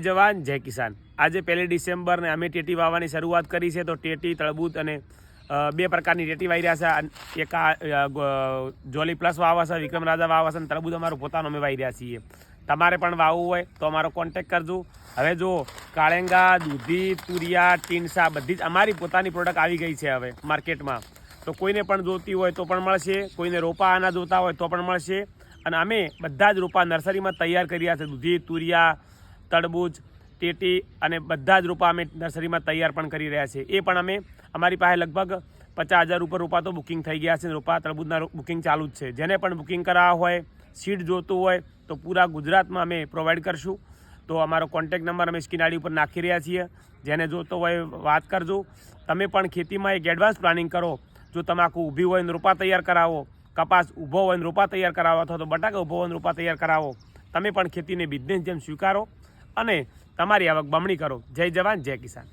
જવાન, જય કિસાન. આજે પહેલી ડિસેમ્બરને અમે ટેટી વાવવાની શરૂઆત કરી છે, તો ટેટી તળબૂત અને બે પ્રકારની ટેટી વાવી રહ્યા છે. એક જોલી પ્લસ વાવા છે, વિક્રમ રાજા વાવા છે, અને તળબૂત અમારું પોતાનું અમે વાવી રહ્યા છીએ. તમારે પણ વાવવું હોય તો અમારો કોન્ટેક કરજો. હવે જો, કાળેંગા, દૂધી, તુરિયા ટીનસા બધી જ અમારી પોતાની પ્રોડક્ટ આવી ગઈ છે હવે માર્કેટમાં તો કોઈને પણ જોતી હોય તો પણ મળશે, કોઈને રોપા આના જોતા હોય તો પણ મળશે. અને અમે બધા જ રોપા નર્સરીમાં તૈયાર કર્યા છે, દૂધી, તુરિયા તરબૂચ ટેટી અને બધા જ રોપા અમે નર્સરીમાં તૈયાર પણ કરી રહ્યા છીએ. એ પણ અમે અમારી પાસે લગભગ પચાસ હજાર ઉપર રોપા તો બુકિંગ થઈ ગયા છે રોપા તરબૂચના બુકિંગ ચાલુ જ છે. જેને પણ બુકિંગ કરાવવા હોય, સીટ જોતું હોય, તો પૂરા ગુજરાતમાં અમે પ્રોવાઈડ કરશું. તો અમારો કોન્ટેક નંબર અમે સ્કીન ઉપર નાખી રહ્યા છીએ. જેને જોતો હોય વાત કરજો. તમે પણ ખેતીમાં એક એડવાન્સ પ્લાનિંગ કરો. જો તમાકુ ઊભી હોય ને રોપા તૈયાર કરાવો, કપાસ ઊભો હોય ને રોપા તૈયાર કરાવો અથવા તો બટાકા ઊભો હોય ને રોપા તૈયાર કરાવો, તમે પણ ખેતીને બિઝનેસ જેમ સ્વીકારો. અને તમારી આવક બમણી કરો. જય જવાન જય કિસાન.